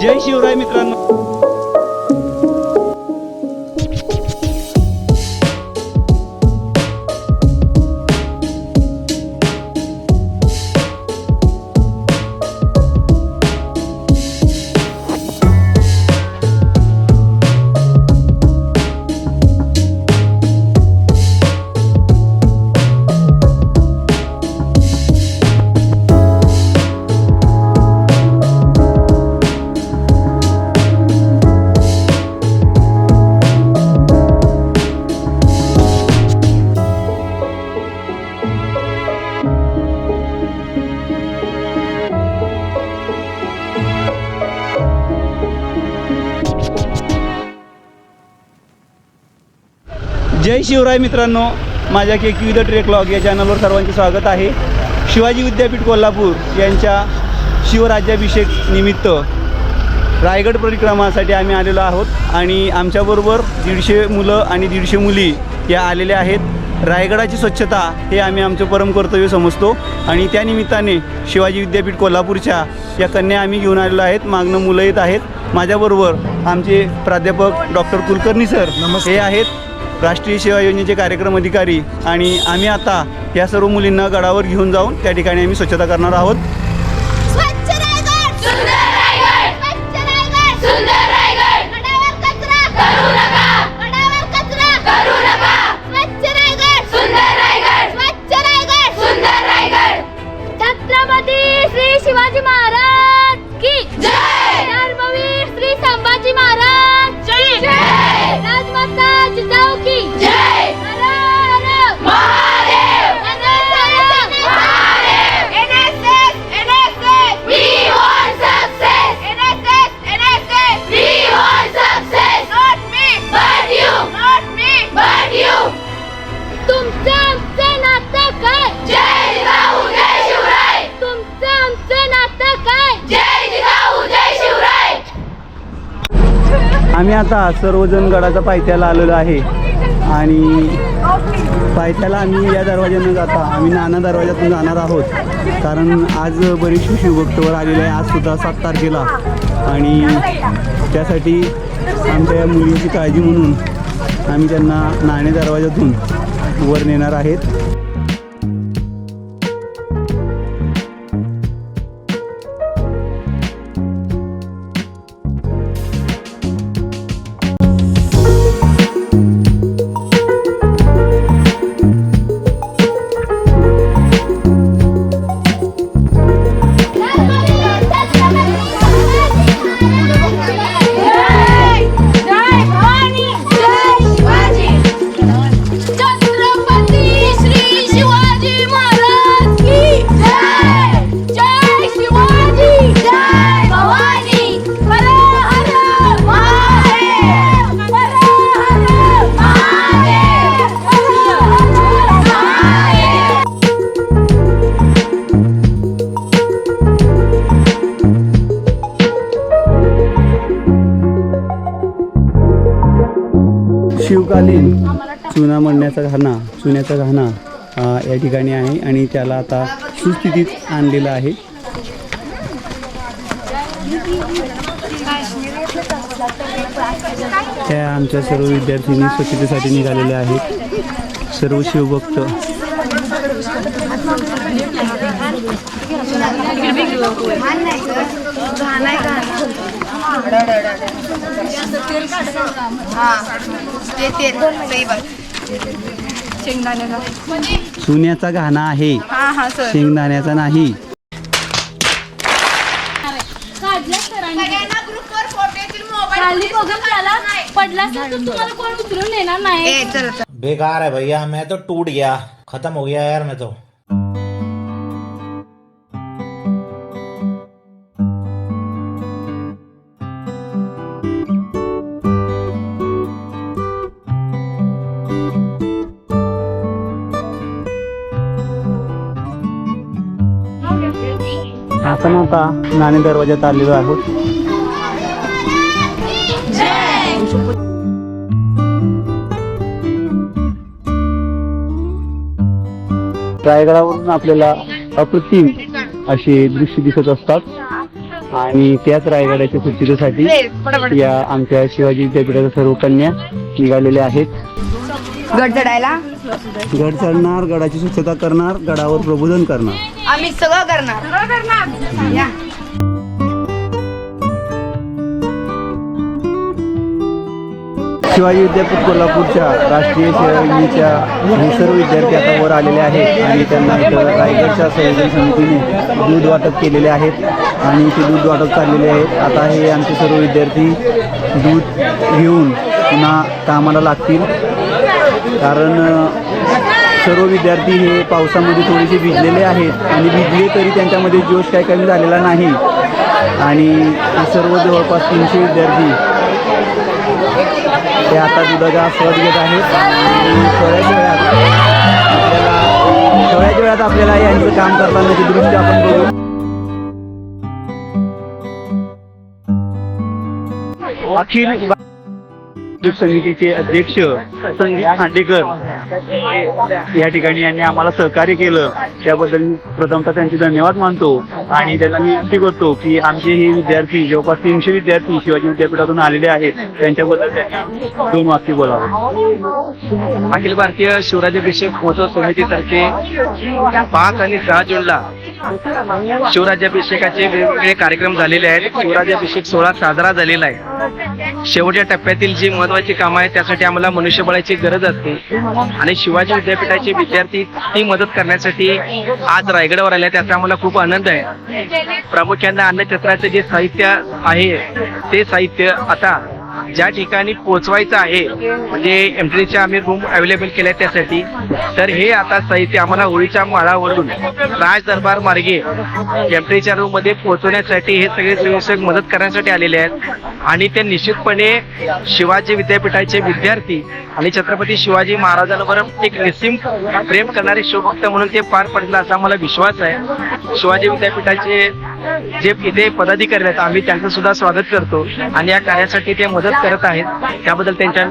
जय शिवराय मित्रांनो. जय शिवराय मित्रांनो माझ्या K Q the trek log या चॅनलवर सर्वांचे स्वागत आहे. शिवाजी विद्यापीठ कोल्हापूर यांच्या शिवराज्याभिषेक निमित्त रायगड परिक्रमासाठी आम्ही आलेलो आहोत आणि आमच्याबरोबर दीडशे मुलं आणि दीडशे मुली या आलेल्या आहेत. रायगडाची स्वच्छता हे आम्ही आमचं परम कर्तव्य समजतो आणि त्यानिमित्ताने शिवाजी विद्यापीठ कोल्हापूरच्या या कन्या आम्ही घेऊन आलेलो आहेत. मागणं मुलं येत आहेत. माझ्याबरोबर आमचे प्राध्यापक डॉक्टर कुलकर्णी सर. हे आहेत राष्ट्रीय सेवा योजनेचे कार्यक्रम अधिकारी आणि आम्ही आता या सर्व मुलींना गडावर घेऊन जाऊन त्या ठिकाणी आम्ही स्वच्छता करणार आहोत आम्ही आता सर्वजण गडाच्या पायथ्याला आलेलो आहे. आणि पायथ्याला आम्ही या दरवाज्यानं जाता आम्ही नाना दरवाज्यातून जाणार आहोत. कारण आज बरीचशी शिवभक्तवर आलेले आहे. आज सुद्धा सात तारखेला. आणि त्यासाठी आमच्या या मुलींची काळजी म्हणून आम्ही त्यांना नाणे दरवाज्यातून वर नेणार आहेत. सोन्याचा घाणा सोन्याचा घाणा या ठिकाणी आहे आणि त्याला आता सुस्थितीत आणलेलं आहे. त्या आमच्या सर्व विद्यार्थ्यांनी स्वच्छतेसाठी निघालेल्या आहेत. सर्व शिवभक्त. चुन्याचा घाणा शेंगदाण्याचा. पडला तुम्हाला कोण उचलून नेणार नाही. बेकार है भैया मैं तो टूट गया. खत्म हो गया यार मैं तो. आता नाणे दरवाज्यात आलेलो आहोत. रायगडावरून आपल्याला अप्रतिम असे दृश्य दिसत असतात. आणि त्याच रायगडाच्या स्वच्छतेसाठी या आमच्या शिवाजी विद्यापीठाच्या सर्व कन्या निघालेल्या आहेत. गड चढायला गड चढणार गडाची स्वच्छता करणार गडावर प्रबोधन करणार. आम्ही सगळं करणार. या. शिवाजी विद्यापीठ कोल्हापूरच्या राष्ट्रीय हे सर्व विद्यार्थी आता वर आलेले आहेत आणि त्यांना इथं रायगडच्या संयोजन समितीने दूध वाटप केलेले आहेत आणि ते दूध वाटप चाललेले आहेत. आता हे आमचे सर्व विद्यार्थी दूध घेऊन पुन्हा कामाला लागतील. कारण सर्व विद्यार्थी हे पावसामध्ये थोडेसे भिजलेले आहेत आणि भिजले तरी त्यांच्यामध्ये जोश काही कमी झालेला नाही. आणि सर्व जवळपास तीनशे विद्यार्थी ते आता दुधाचा आस्वाद घेत आहेत. आणि थोड्याच वेळात आपल्याला थोड्याच वेळात आपल्याला यांचं काम करतानाचे दृश्य आपण बघू. अखिल उद्योग समितीचे अध्यक्ष संगीत खांडेकर या ठिकाणी यांनी आम्हाला सहकार्य केलं. त्याबद्दल मी प्रथमतः त्यांचे धन्यवाद मानतो आणि त्यांना मी विनंती करतो की आमचे हे विद्यार्थी जवळपास तीनशे विद्यार्थी शिवाजी विद्यापीठातून आलेले आहेत. त्यांच्याबद्दल त्यांनी दोन वाक्य बोलावं. अखिल भारतीय शिवराज्याभिषेक महोत्सव समितीतर्फे पाच आणि सहा जूनला शिवराज्याभिषेकाचे वेगवेगळे कार्यक्रम झालेले आहेत. शिवराज्याभिषेक सोहळा साजरा झालेला आहे. शेवटच्या टप्प्यातील जी महत्वाची कामं आहेत त्यासाठी आम्हाला मनुष्यबळाची गरज असते. आणि शिवाजी विद्यापीठाचे विद्यार्थी ती मदत करण्यासाठी आज रायगडावर आले त्याचा आम्हाला खूप आनंद आहे. प्रामुख्याने अन्नछत्राचं जे साहित्य आहे ते साहित्य आता ज्या ठिकाणी पोहोचवायचं आहे म्हणजे एमटीच्या आम्ही रूम अवेलेबल केल्या त्यासाठी तर हे आता साहित्य आम्हाला होळीच्या माळावरून राज दरबार मार्गे एमटीच्या रूममध्ये पोहोचवण्यासाठी हे सगळे स्वयंसेवक मदत करण्यासाठी आलेले आहेत. आणि ते निश्चितपणे शिवाजी विद्यापीठाचे विद्यार्थी आणि छत्रपती शिवाजी महाराजांवर एक निसीम प्रेम करणारे शिवभक्त म्हणून ते पार पडलं असा मला विश्वास आहे. शिवाजी विद्यापीठाचे जे इथे पदाधिकारी आहेत आम्ही त्यांचं सुद्धा स्वागत करतो आणि या कार्यासाठी ते मदत करत आहेत. त्याबद्दल त्यांच्या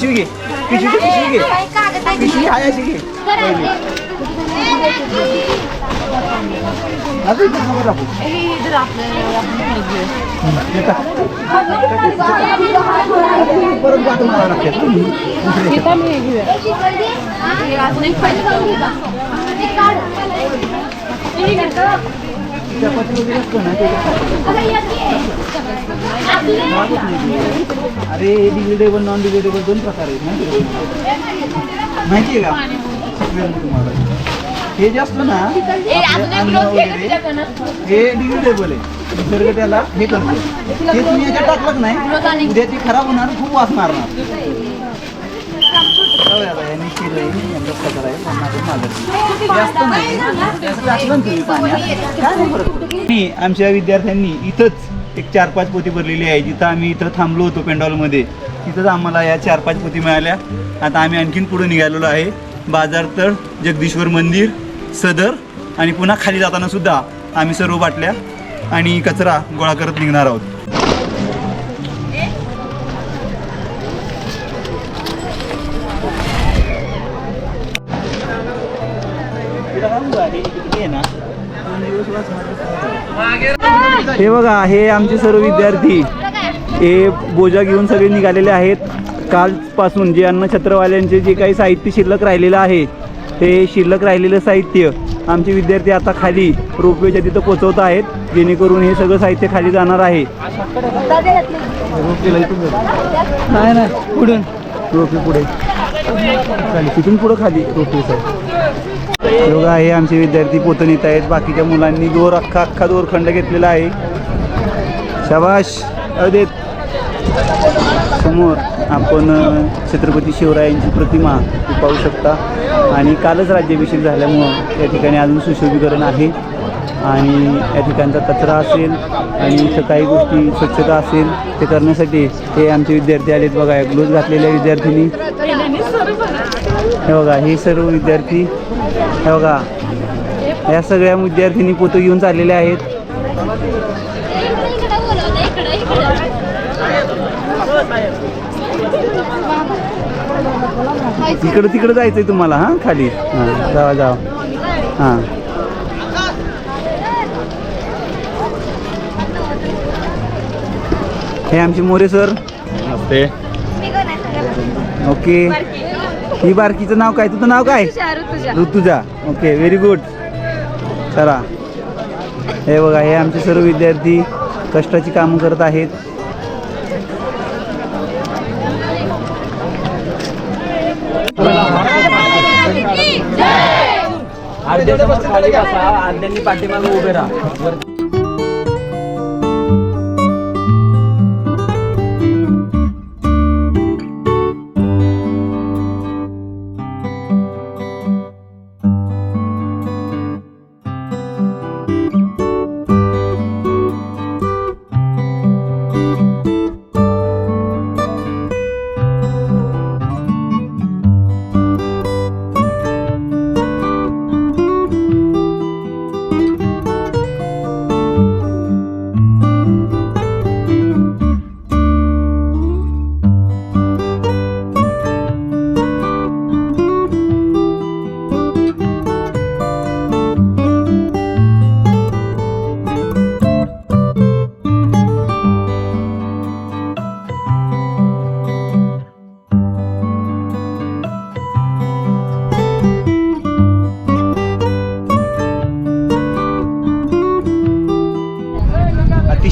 पिशवी घे. पिशवीच्या पिशवी घे. पिशवी हाय अशी घे. हे? परत लागते. चपाती वगैरे असतं ना त्याच्यात. अरे डिग्रेडेबल नॉन डिग्रेडेबल दोन प्रकार आहेत माहिती आहे का तुम्हाला? हे जे असतं ना अन्न वगैरे, हे डिग्रेडेबल आहे. निसर्ग त्याला हे करतो हे तुम्ही याच्यात टाकलं नाही. उद्या ते खराब होणार खूप वास मारणार. मी आहे, काय आमच्या विद्यार्थ्यांनी इथंच एक चार पाच पोती भरलेली आहे. जिथं आम्ही इथं थांबलो होतो पेंडॉलमध्ये. तिथंच आम्हाला या चार पाच पोती मिळाल्या. आता आम्ही आणखीन पुढे निघालेलो आहे. बाजारतळ जगदीश्वर मंदिर सदर आणि पुन्हा खाली जाताना सुद्धा आम्ही सर्व बाटल्या आणि कचरा गोळा करत निघणार आहोत. हे बघा हे आमचे सर्व विद्यार्थी. हे बोजा घेऊन सगळे निघालेले आहेत. कालपासून जे अन्नछत्रवाल्यांचे जे काही साहित्य शिल्लक राहिलेलं आहे ते शिल्लक राहिलेलं साहित्य आमचे विद्यार्थी आता खाली रोपवेच्या तिथं पोचवत आहेत जेणेकरून हे सगळं साहित्य खाली जाणार आहे. नाही नाही पुढून. रोपवे पुढे. तिथून पुढं खाली रोपवेचं योगा हे आमचे विद्यार्थी पोतनीत आहेत. बाकीच्या मुलांनी दोर अख्खा अख्खा दोरखंड घेतलेला आहे. शबाश अदेत समोर आपण छत्रपती शिवरायांची प्रतिमा पाहू शकता. आणि कालच राज्याभिषेक झाल्यामुळं या ठिकाणी अजून सुशोभीकरण आहे. आणि या ठिकाणचा कचरा असेल आणि इथं काही गोष्टी स्वच्छता असेल ते करण्यासाठी हे आमचे विद्यार्थी आलेत बघा. ग्लोज घातलेल्या विद्यार्थ्यांनी हे बघा हे सर्व विद्यार्थी हे बघा. या सगळ्या विद्यार्थिनी पोतं घेऊन चाललेल्या आहेत. इकडे तिकडं जायचंय तुम्हाला हां? खाली. हां जावा जावा. हां. हे आमचे मोरे सर. नमस्ते. ओके. ही बारकीचं नाव काय? तुझं नाव काय? ऋतुजा ओके व्हेरी गुड चला. हे बघा हे आमचे सर्व विद्यार्थी कष्टाची कामं करत आहेत. अर्ध्यांनी पाठीमागे उभे राहा.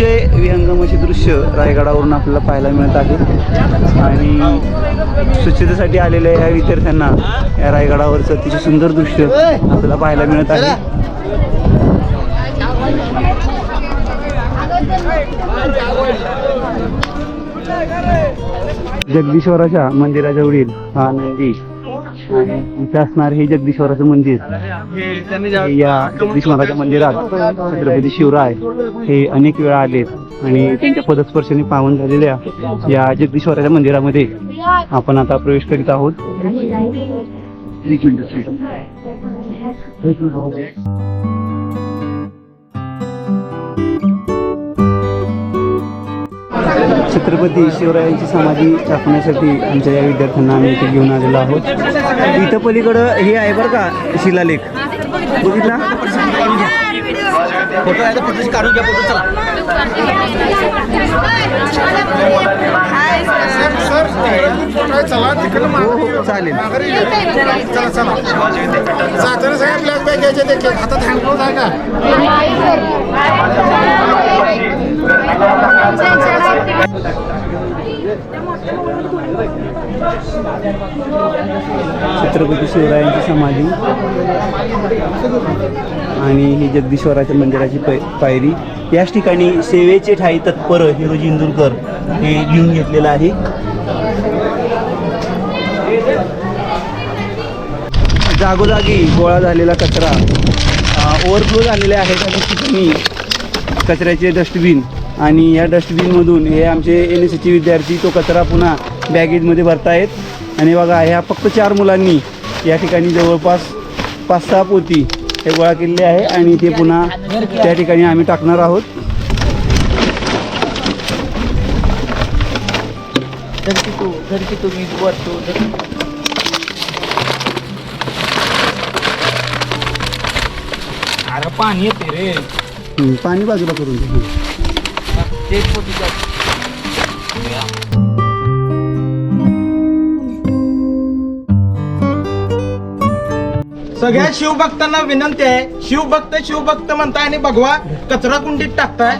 अतिशय विहंगम असे दृश्य रायगडावरून आपल्याला पाहायला मिळत आहे. आणि स्वच्छतेसाठी आलेल्या या विद्यार्थ्यांना या रायगडावरचं अतिशय सुंदर दृश्य आपल्याला पाहायला मिळत आहे. जगदीश्वराच्या मंदिराजवळील हा नंदी. इथे असणार हे जगदीश्वराचं मंदिर. या जगदीश महाराजच्या मंदिरात छत्रपती शिवराय हे अनेक वेळा आलेत आणि त्यांच्या पदस्पर्शाने पावन झालेल्या या जगदीश्वराच्या मंदिरामध्ये आपण आता प्रवेश करीत आहोत. छत्रपती शिवरायांची समाधी टाकण्यासाठी आमच्या या विद्यार्थ्यांना आम्ही इथे घेऊन आलेलो आहोत. इथं पलीकडं हे आहे बरं का शिलालेख. बघितला? फोटो आहे फोटोची काढून घ्या फोटो चला. हो हो चालेल जाताना सगळ्या ब्लॅक बॅग घ्यायचे ते हातात हँडग्लोव्ह आहे का? छत्रपती शिवरायांची समाधी आणि ही जगदीश्वराच्या मंदिराची पै पायरी. याच ठिकाणी सेवेचे ठाई तत्पर हिरोजी इंदुरकर हे लिहून घेतलेलं आहे. जागोजागी गोळा झालेला कचरा ओव्हरफ्लो झालेले आहेत. आणि ठिकाणी कचऱ्याचे डस्टबिन आणि या डस्टबिनमधून हे आमचे एन एस सी विद्यार्थी तो कचरा पुन्हा बॅगेजमध्ये भरतायत. आणि बघा ह्या फक्त चार मुलांनी या ठिकाणी जवळपास पाच सहा पोती हे गोळा केलेले आहे आणि ते पुन्हा त्या ठिकाणी आम्ही टाकणार आहोत. पाणी येते रे. पाणी बाजूला करून सगळ्या शिवभक्तांना विनंती आहे. शिवभक्त शिवभक्त म्हणताय आणि भगवा कचरा कुंडीत टाकताय.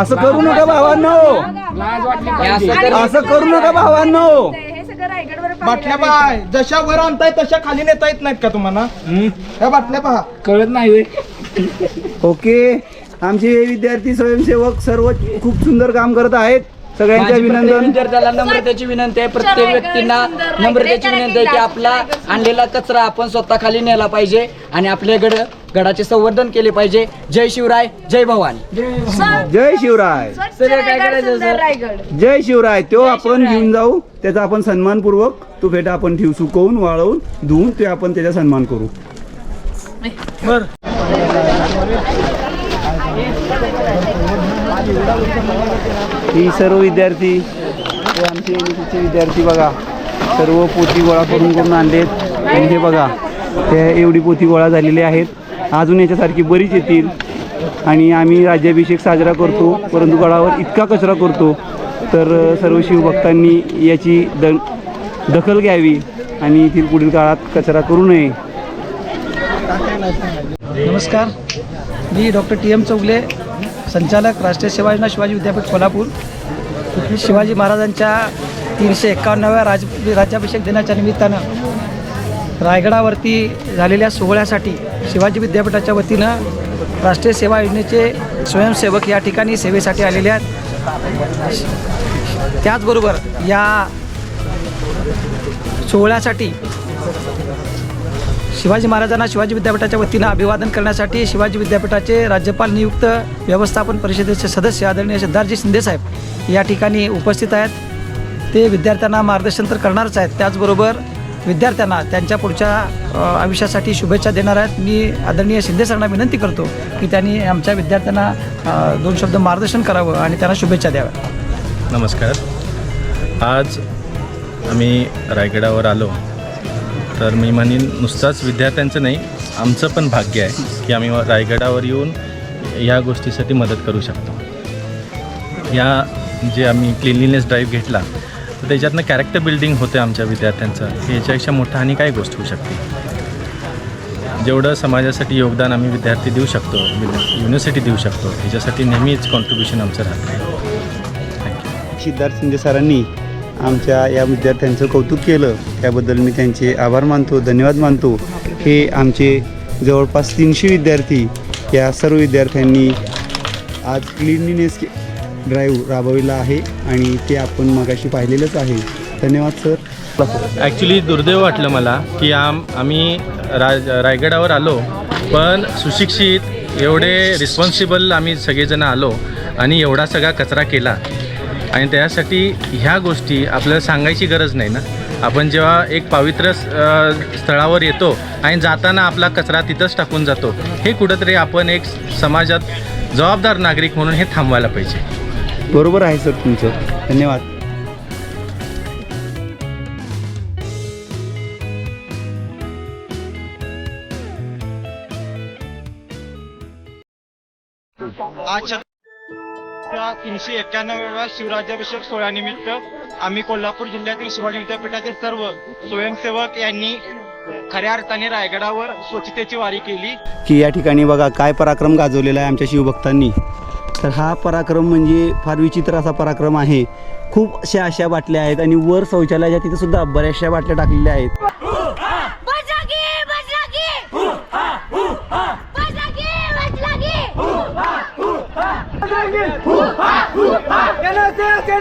असं करू नका भावांनो. असं करू नका भावांनो. बाटल्या पहा जशा वर आणताय तशा खाली नेता येत नाहीत का तुम्हाला? ह्या बाटल्या पहा. कळत नाही ओके. आमचे हे विद्यार्थी स्वयंसेवक सर्व खूप सुंदर काम करत आहेत. सगळ्यांच्या अभिनंदन. विद्यार्थ्याला नम्रतेची विनंती आहे. प्रत्येक व्यक्तींना नम्रतेची विनंती आहे की आपला आणलेला कचरा आपण स्वतः खाली नेला पाहिजे आणि आपले गड गडाचे संवर्धन केले पाहिजे. जय शिवराय जय भवानी. जय शिवराय. सर काय करायचं सर जय शिवराय. तो आपण घेऊन जाऊ. त्याचा आपण सन्मानपूर्वक तो फेटा आपण ठेवू सुकवून वाळवून धुवून ते आपण त्याचा सन्मान करू. ही सर्व विद्यार्थी हे आमचे NSS विद्यार्थी बघा. सर्व पोती गोळा करून करून आणलेत. आणि हे बघा त्या एवढी पोती गोळा झालेली आहेत. अजून याच्यासारखी बरीच येतील. आणि आम्ही राज्याभिषेक साजरा करतो. परंतु गडावर इतका कचरा करतो. तर सर्व शिवभक्तांनी याची द दखल घ्यावी. आणि येथील पुढील काळात कचरा करू नये. नमस्कार. मी डॉक्टर टी एम चौगले संचालक राष्ट्रीय सेवा योजना शिवाजी विद्यापीठ कोल्हापूर. शिवाजी महाराजांच्या तीनशे एक्कावन्नाव्या राज राज्याभिषेक दिनाच्या निमित्तानं रायगडावरती झालेल्या सोहळ्यासाठी शिवाजी विद्यापीठाच्या वतीनं राष्ट्रीय सेवा योजनेचे स्वयंसेवक या ठिकाणी सेवेसाठी आलेले आहेत. त्याचबरोबर या सोहळ्यासाठी शिवाजी महाराजांना शिवाजी विद्यापीठाच्या वतीनं अभिवादन करण्यासाठी शिवाजी विद्यापीठाचे राज्यपाल नियुक्त व्यवस्थापन परिषदेचे सदस्य आदरणीय सिद्धार्थजी शिंदेसाहेब या ठिकाणी उपस्थित आहेत. ते विद्यार्थ्यांना मार्गदर्शन तर करणारच आहेत. त्याचबरोबर विद्यार्थ्यांना त्यांच्या पुढच्या आयुष्यासाठी शुभेच्छा देणार आहेत. मी आदरणीय शिंदे सरांना विनंती करतो की त्यांनी आमच्या विद्यार्थ्यांना दोन शब्द मार्गदर्शन करावं आणि त्यांना शुभेच्छा द्याव्या. नमस्कार. आज आम्ही रायगडावर आलो. तर मी म्हणेन नुसताच विद्यार्थ्यांचं नाही आमचं पण भाग्य आहे की आम्ही रायगडावर येऊन या गोष्टीसाठी मदत करू शकतो. या जे आम्ही क्लिनलीनेस ड्राईव्ह घेतला तर त्याच्यातनं कॅरेक्टर बिल्डिंग होते आमच्या विद्यार्थ्यांचं. याच्यापेक्षा मोठं आणि काय गोष्ट होऊ शकते. जेवढं समाजासाठी योगदान आम्ही विद्यार्थी देऊ शकतो युनिव्हर्सिटी देऊ शकतो ह्याच्यासाठी नेहमीच कॉन्ट्रीब्युशन आमचं राहतं. थँक्यू सिद्धार्थ शिंदे सरांनी आमच्या या विद्यार्थ्यांचं कौतुक केलं त्याबद्दल मी त्यांचे आभार मानतो धन्यवाद मानतो. हे आमचे जवळपास तीनशे विद्यार्थी या सर्व विद्यार्थ्यांनी आज क्लिनलीनेस ड्राईव्ह राबविला आहे आणि ते आपण मगाशी पाहिलेलंच आहे. धन्यवाद सर. ॲक्च्युली दुर्दैव वाटलं मला की आम आम्ही राज रायगडावर आलो पण सुशिक्षित एवढे रिस्पॉन्सिबल आम्ही सगळेजण आलो आणि एवढा सगळा कचरा केला. आणि त्यासाठी ह्या गोष्टी आपल्याला सांगायची गरज नाही ना. आपण जेव्हा एक पवित्र स्थळावर येतो आणि जाताना आपला कचरा तिथंच टाकून जातो हे कुठंतरी आपण एक समाजात जबाबदार नागरिक म्हणून हे थांबवायला पाहिजे. बरोबर आहे सर तुमचं. धन्यवाद. तीनशे एक्क्याण्णव्या शिवराज्याभिषेक सोहळ्यानिमित्त आम्ही कोल्हापूर जिल्ह्यातील शिवाजी विद्यापीठातील सर्व स्वयंसेवक यांनी खऱ्या अर्थाने रायगडावर स्वच्छतेची वारी केली. की या ठिकाणी बघा काय पराक्रम गाजवलेला आहे आमच्या शिवभक्तांनी. तर हा पराक्रम म्हणजे फार विचित्र असा पराक्रम आहे. खूप अशा अशा बाटल्या आहेत आणि वर शौचालयाच्या तिथे सुद्धा बऱ्याचशा बाटल्या टाकलेल्या आहेत.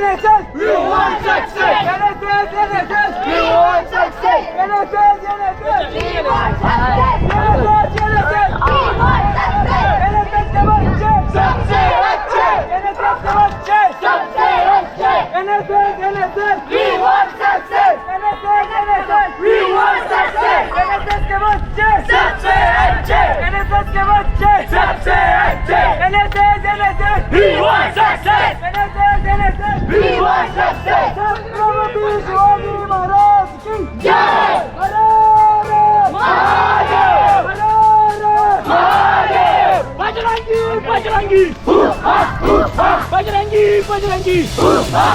yeneceğiz. Yuvayacaksak. Yeneceğiz yeneceğiz. Yuvayacaksak. Yeneceğiz yeneceğiz. Yuvayacaksak. Bajrangi Bajrangi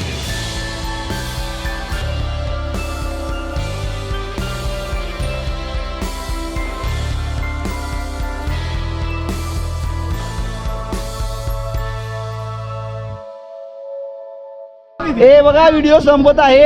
हे बघा व्हिडिओ संपत आहे.